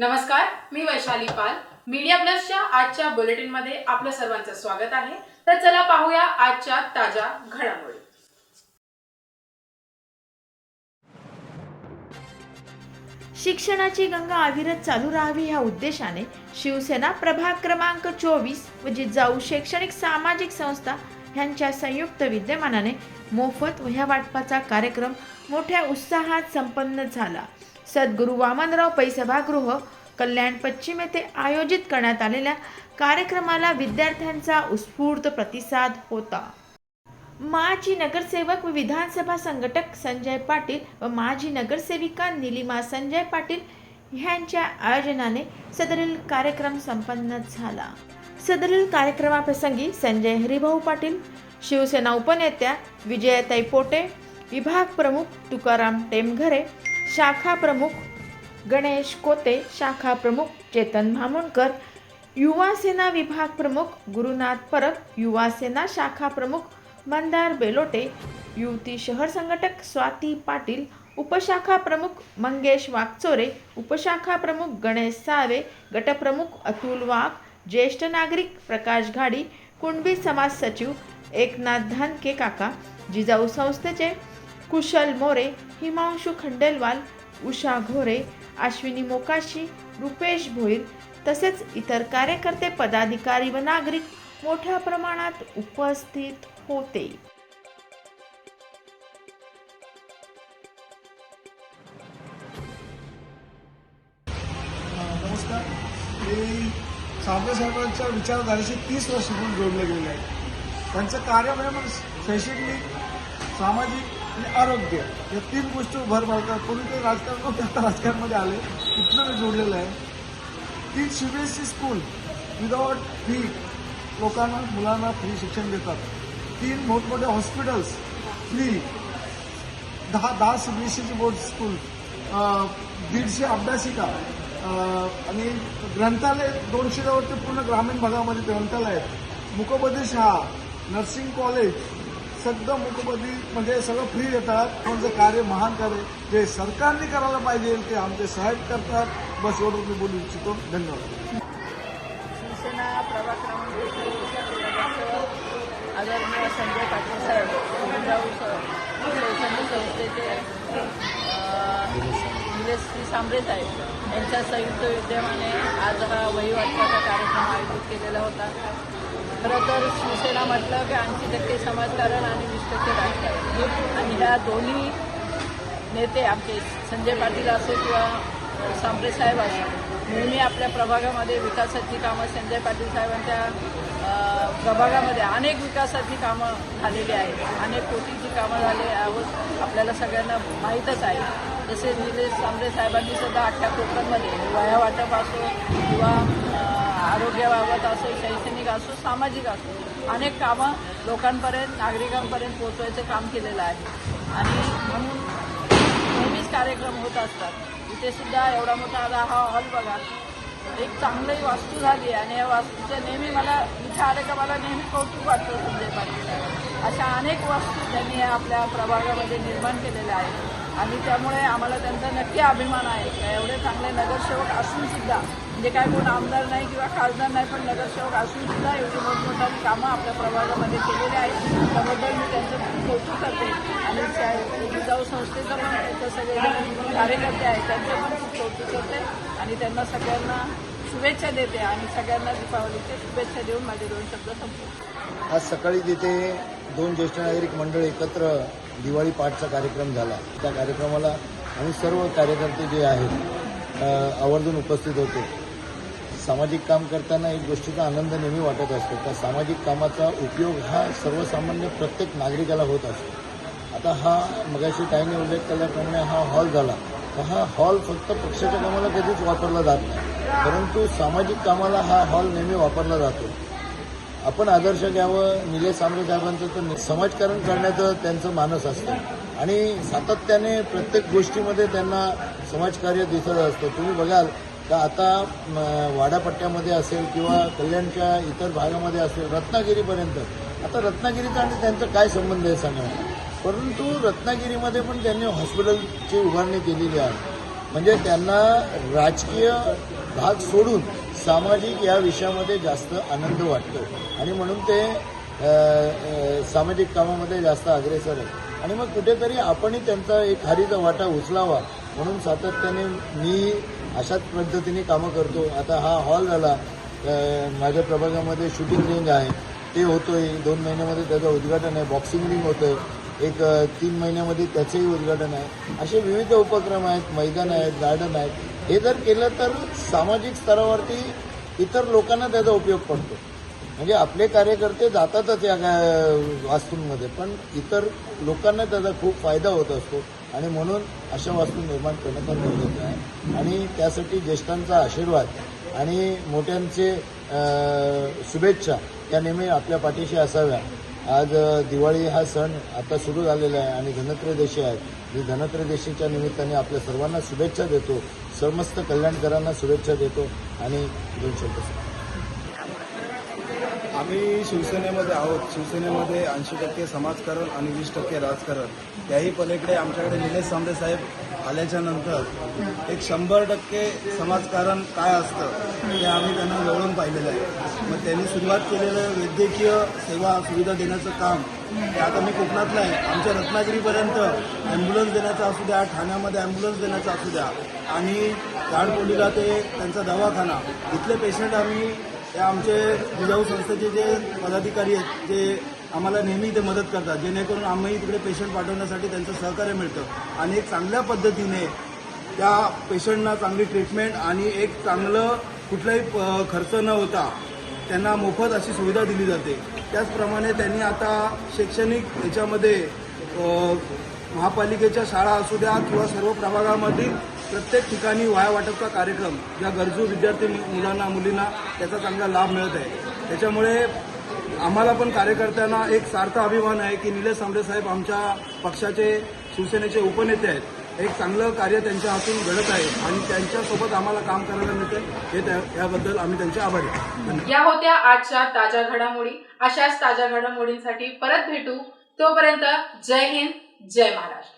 नमस्कार मी वैशाली पाल. मीडिया प्लसच्या आजच्या बुलेटिनमध्ये आपलं सर्वांचं स्वागत आहे. तर चला पाहूया आजच्या ताज्या घडामोडी. शिक्षणाची गंगा अविरत चालू राहावी ह्या उद्देशाने शिवसेना प्रभाग क्रमांक चोवीस म्हणजे व जिजाऊ शैक्षणिक सामाजिक संस्था ह्यांच्या संयुक्त विद्यमानाने मोफत वह्या वाटपाचा कार्यक्रम मोठ्या उत्साहात संपन्न झाला. सद्गुरू वामनराव पै सभागृह कल्याण पश्चिम येथे आयोजित करण्यात आलेल्या कार्यक्रमाला विद्यार्थ्यांचा उत्स्फूर्त प्रतिसाद होता. माजी नगरसेवक व विधानसभा संघटक संजय पाटील व माजी नगरसेविका निलिमा संजय पाटील ह्यांच्या आयोजनाने सदरील कार्यक्रम संपन्न झाला. सदरील कार्यक्रमाप्रसंगी संजय हरिभाऊ पाटील शिवसेना उपनेत्या विजयाताई पोटे विभाग प्रमुख तुकाराम टेमघरे शाखा प्रमुख गणेश कोते शाखा प्रमुख चेतन भामुणकर युवा सेना विभाग प्रमुख गुरुनाथ परब युवा सेना शाखा प्रमुख मंदार बेलोटे युवती शहर संघटक स्वाती पाटील उपशाखा प्रमुख मंगेश वाकचोरे उपशाखा प्रमुख गणेश सावे गटप्रमुख अतुल वाघ ज्येष्ठ नागरिक प्रकाश घाडी कुणबी समाज सचिव एकनाथ धानके काका जिजाऊ संस्थेचे कुशल मोरे हिमांशू खंडेलवाल उषा घोरे अश्विनी मोकाशी रुपेश भोईर तसेच इतर कार्यकर्ते पदाधिकारी व नागरिक मोठ्या प्रमाणात उपस्थित होते. नमस्कार. मी साबळे साहेबांच्या विचारधारेशी तीस वर्षापासून जोडले गेले आहे त्यांचं कार्य म्हणजे शैक्षणिक सामाजिक आणि आरोग्य. या तीन गोष्टी भर पाडतात कोणी ते राजकारण नव्हते आता राजकारणामध्ये आले. इथलं मी जोडलेलं आहे. तीन C B S E school without fee लोकांना मुलांना फ्री शिक्षण देतात. तीन मोठमोठे हॉस्पिटल्स फ्री दहा दहा सी बी एस ईची बोर्ड स्कूल दीडशे अभ्यासिका आणि ग्रंथालय दोनशेच्या वरती पूर्ण ग्रामीण भागामध्ये ग्रंथालय आहेत. मुकबधी शहा नर्सिंग कॉलेज सगळं मुखबदी म्हणजे सगळं फ्री देतात. त्यांचं कार्य महान कार्य जे सरकारने करायला पाहिजे ते आमचे साहेब करतात. बस एवढं मी बोलू इच्छितो. धन्यवाद. शिवसेना आदरणीय संजय पाटील साहेब जिजाऊ शैक्षणिक संस्थेचे अ, निलेश श्री सांबरे साहेब यांच्या संयुक्त विद्यमाने आज हा वहिवाटाचा कार्यक्रम आयोजित केलेला होता. खरं तर शिवसेना म्हटलं की ऐंशी टक्के समाजकारण आणि वीस टक्के राजकारण. आणि ह्या दोन्ही नेते आमचे संजय पाटील असो किंवा सांबरे साहेब असो नेहमी आपल्या प्रभागामध्ये विकासाची कामं संजय पाटील साहेबांच्या प्रभागामध्ये अनेक विकासाची कामं झालेली आहेत. अनेक कोटीची कामं झाली आहोत आपल्याला सगळ्यांना माहीतच आहे. जसे निलेश सांबरे साहेबांनी सुद्धा आठ्या कोकणमध्ये वया वाटप असो किंवा आरोग्याबाबत असो शैक्षणिक असो सामाजिक असो अनेक कामं लोकांपर्यंत नागरिकांपर्यंत पोचवायचं काम केलेलं आहे. आणि म्हणून नेहमीच कार्यक्रम होत असतात. इथे सुद्धा एवढा मोठा आता हा हॉल बघा एक चांगली वास्तू झाली आणि या वास्तूचं नेहमी मला इथे आले का मला नेहमी कौतुक वाटतं संजय पाटील अशा अनेक वास्तू त्यांनी आपल्या प्रभागामध्ये निर्माण केलेल्या आहेत. आणि त्यामुळे आम्हाला त्यांचा नक्की अभिमान आहे. का एवढे चांगले नगरसेवक असून सुद्धा म्हणजे काय कोण आमदार नाही किंवा खासदार नाही पण नगरसेवक असून सुद्धा एवढी मोठमोठाली कामं आपल्या प्रभागामध्ये केलेली आहेत. त्याबद्दल मी त्यांचं खूप कौतुक करते. आणि त्या- जिजाऊ संस्थेचं पण त्यांचे सगळे कार्यकर्ते आहेत त्यांचं पण खूप कौतुक करते. आणि त्यांना सगळ्यांना शुभेच्छा देते आणि सगळ्यांना दीपावलीच्या शुभेच्छा देऊन माझे दोन शब्द संपवते. आज सकाळी तिथे दोन ज्येष्ठ नागरिक मंडळ एकत्र दिवाळी पाठचा कार्यक्रम झाला. त्या कार्यक्रमाला आम्ही सर्व कार्यकर्ते जे आहेत आवर्जून उपस्थित होते. सामाजिक काम करताना एक गोष्टीचा आनंद नेहमी वाटत असतो. त्या सामाजिक कामाचा उपयोग हा सर्वसामान्य प्रत्येक नागरिकाला होत असतो. आता हा मगाशी ताईने उल्लेख केल्याप्रमाणे हा हॉल झाला. तर हा हॉल फक्त पक्षाच्या कामाला कधीच वापरला जात नाही. परंतु सामाजिक कामाला हा हॉल नेहमी वापरला जातो. आपण आदर्श घ्यावं निलेश सांबरे साहेबांचं तर समाजकारण करण्याचं त्यांचं मानस असतं. आणि सातत्याने प्रत्येक गोष्टीमध्ये त्यांना समाजकार्य दिसत असतं. तुम्ही बघाल का आता वाडापट्ट्यामध्ये असेल किंवा कल्याणच्या इतर भागामध्ये असेल रत्नागिरीपर्यंत. आता रत्नागिरीचा आणि त्यांचा काय संबंध आहे सांगा. परंतु रत्नागिरीमध्ये पण त्यांनी हॉस्पिटलची उभारणी केलेली आहे. म्हणजे त्यांना राजकीय भाग सोडून सामाजिक या विषयामध्ये जास्त आनंद वाटतो. आणि म्हणून ते सामाजिक कामामध्ये जास्त अग्रेसर आहे आणि मग कुठेतरी आपणही त्यांचा एक हारीचा वाटा उचलावा म्हणून सातत्याने मी अशाच पद्धतीने कामं करतो. आता हा हॉल झाला माझ्या प्रभागामध्ये शूटिंग रेंज आहे. ते होतोय. दोन महिन्यामध्ये त्याचं उद्घाटन आहे. बॉक्सिंग रिंग होतं एक तीन महिन्यामध्ये त्याचंही उद्घाटन आहे. असे विविध उपक्रम आहेत मैदान आहेत गार्डन आहेत. हे जर केलं तर सामाजिक स्तरावरती इतर लोकांना त्याचा उपयोग पडतो. म्हणजे आपले कार्यकर्ते जातातच या वास्तूंमध्ये पण इतर लोकांना त्याचा खूप फायदा होत असतो. आणि म्हणून अशा वास्तू निर्माण करणं पण गरजेचं आहे. आणि त्यासाठी ज्येष्ठांचा आशीर्वाद आणि मोठ्यांचे शुभेच्छा या नेहमी आपल्या पाठीशी असाव्या. आज दिवाळी हा सण आता सुरू झालेला आहे आणि धनत्रयोदशी आहे मी धनत्रयोदशीच्या निमित्ताने आपल्या सर्वांना शुभेच्छा देतो. समस्त कल्याणकरांना शुभेच्छा देतो आणि दोन शब्द आम्ही शिवसेनेमध्ये आहोत. शिवसेनेमध्ये ऐंशी टक्के समाजकारण आणि वीस टक्के राजकारण. याही पलीकडे आमच्याकडे निलेश सांबरे साहेब आल्याच्यानंतर एक शंभर टक्के समाजकारण काय असतं हे आम्ही त्यांना जवळून पाहिलेलं आहे. मग त्यांनी सुरुवात केलेलं वैद्यकीय सेवा सुविधा देण्याचं काम हे आता मी कोकणातलं आहे. आमच्या रत्नागिरीपर्यंत ॲम्ब्युलन्स देण्याचं असू द्या ठाण्यामध्ये ॲम्ब्युलन्स देण्याचं असू द्या आणि झाडपोलीला ते त्यांचा दवाखाना. इथले पेशंट आम्ही ते आमचे जिजाऊ संस्थेचे जे पदाधिकारी आहेत जे आम्हाला नेहमी ते मदत करतात. जेणेकरून आम्ही तिकडे पेशंट पाठवण्यासाठी त्यांचं सहकार्य मिळतं. आणि एक चांगल्या पद्धतीने त्या पेशंटना चांगली ट्रीटमेंट आणि एक चांगलं कुठलाही प- खर्च न होता त्यांना मोफत अशी सुविधा दिली जाते. त्याचप्रमाणे त्यांनी आता शैक्षणिक याच्यामध्ये महापालिकेच्या शाळा असू द्या किंवा सर्व प्रभागामधील प्रत्येक ठिकाणी वाया वाटपचा कार्यक्रम ज्या गरजू विद्यार्थी मुलांना मुलींना त्याचा चांगला लाभ मिळत आहे. त्याच्यामुळे आम्हाला पण कार्यकर्त्यांना एक सार्थ अभिमान आहे की निलेश सांबरे साहेब आमच्या पक्षाचे शिवसेनेचे उपनेते आहेत. एक चांगलं कार्य त्यांच्या हातून घडत आहे आणि त्यांच्यासोबत आम्हाला काम करायला मिळते हे याबद्दल आम्ही त्यांचे आभारी आहे या होत्या आजच्या ताज्या घडामोडी. अशाच ताज्या घडामोडींसाठी परत भेटू. तोपर्यंत जय हिंद जय महाराष्ट्र.